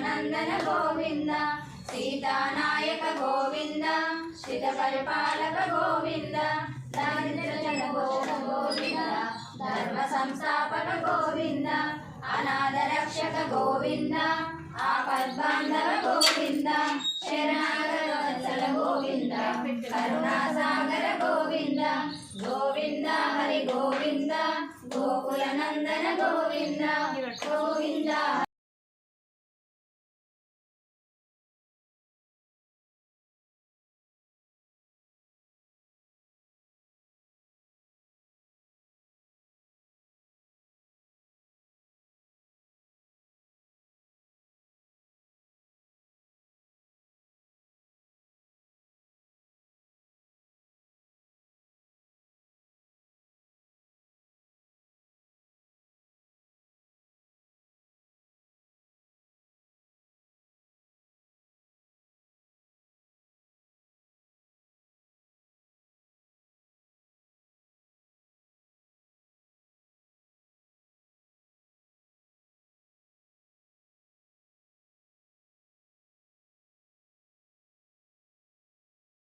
నందన గోవింద సీతానాయక గోవింద శ్రిత పరిపాలక గోవింద దారిద్ర్య గోవింద ధర్మ సంస్థాపక గోవింద అనాథ రక్షక గోవింద ఆపద్బాంధవ గోవింద శరణాగర వత్సల గోవింద కరుణాసాగర గోవింద గోవింద హరి గోవింద గోకుల నందన గోవింద గోవింద